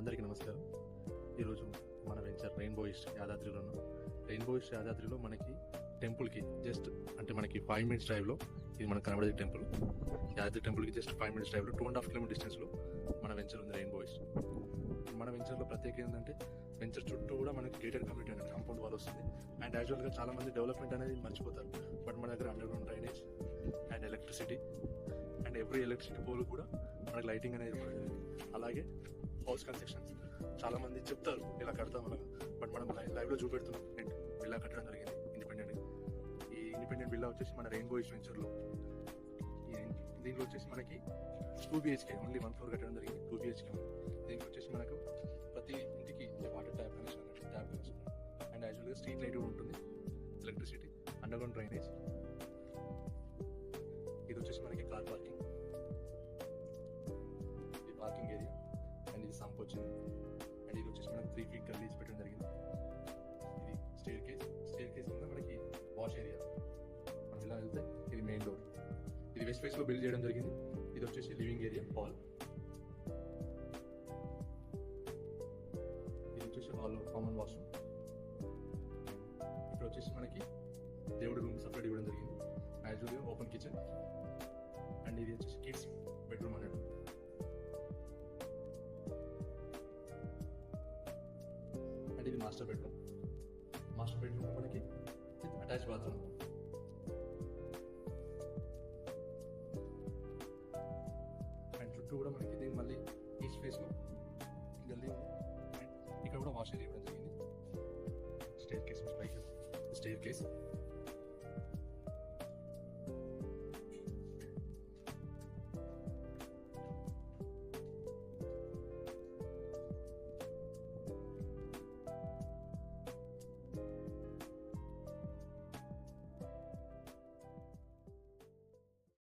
అందరికీ నమస్కారం. ఈరోజు మన వెంచర్ రెయిన్బో ఈస్ట్ యాదాద్రిలో ఉన్నాం రెయిన్బో ఈస్ట్ యాదాద్రిలో మనకి టెంపుల్కి జస్ట్ అంటే మనకి ఫైవ్ మినిట్స్ డ్రైవ్లో ఇది మనకు కనబడేది టెంపుల్. యాదాద్రి టెంపుల్కి జస్ట్ ఫైవ్ మినిట్స్ డ్రైవ్లో టూ అండ్ హాఫ్ కిలోమీటర్ డిస్టెన్స్లో మన వెంచర్ ఉంది రెయిన్బో ఈస్ట్. మన వెంచర్లో ప్రత్యేకత ఏంటంటే వెంచర్ చుట్టూ కూడా మనకి గేటెడ్ కమ్యూనిటీ అనేది కాంపౌండ్ వాల్ వస్తుంది. అండ్ యాజువల్గా చాలా మంది డెవలప్మెంట్ అనేది మర్చిపోతారు. బట్ మన దగ్గర underground drainage and electricity every electricity pole కూడా మనకి లైటింగ్ అనేది అలాగే హౌస్ కన్స్ట్రక్షన్స్ చాలా మంది చెప్తారు ఇలా కడతాం అలా. బట్ మనం లైవ్లో చూపెడుతున్నాం. ఏంటి? విల్లా కట్టడం జరిగింది ఇండిపెండెంట్ ఈ ఇండిపెండెంట్ బిల్లా వచ్చేసి మన రెయిన్బో వెంచర్లో. దీంట్లో వచ్చేసి మనకి two BHK only one floor కట్టడం జరిగింది టూ బిహెచ్కే దీనికి వచ్చేసి మనకు ప్రతి ఇంటికి water tap connection tap connection and యాజువల్గా street light కూడా ఉంటుంది ఎలక్ట్రిసిటీ అండర్ గ్రౌండ్ డ్రైనేజ్ ఇది వచ్చేసి మనకి కార్ పార్కింగ్ అండ్ వచ్చింది. అండ్ ఇది వచ్చేసి మనకు త్రీ ఫీట్ గల్లీస్ పెట్టడం జరిగింది. ఇది స్టేర్ కేస్ స్టేర్ కేస్ కింద మనకి వాష్ ఏరియా మనం ఇలా వెళ్తే ఇది మెయిన్ డోర్ ఇది వెస్ట్ ఫేస్లో బిల్డ్ చేయడం జరిగింది. ఇది వచ్చేసి లివింగ్ ఏరియా హాల్ ఇది వచ్చేసి హాల్ కామన్ వాష్రూమ్ ఇక్కడ వచ్చేసి మనకి దేవుడి రూమ్ సపరేట్ ఇవ్వడం జరిగింది. యాజ్ ఓపెన్ కిచెన్ అండ్ ఇది వచ్చేసి అండ్ ఇది మాస్టర్ బెడ్రూమ్ మాస్టర్ బెడ్రూమ్ మనకి అటాచ్ బాత్రూమ్ అండ్ చుట్టూ కూడా మనకి దీని మళ్ళీ ఈస్ట్ ఫేస్ గల్లీ అండ్ ఇక్కడ కూడా వాష్ ఏరియా ఇవ్వడం జరిగింది. స్టేర్ కేస్ పైకి స్టేర్ కేస్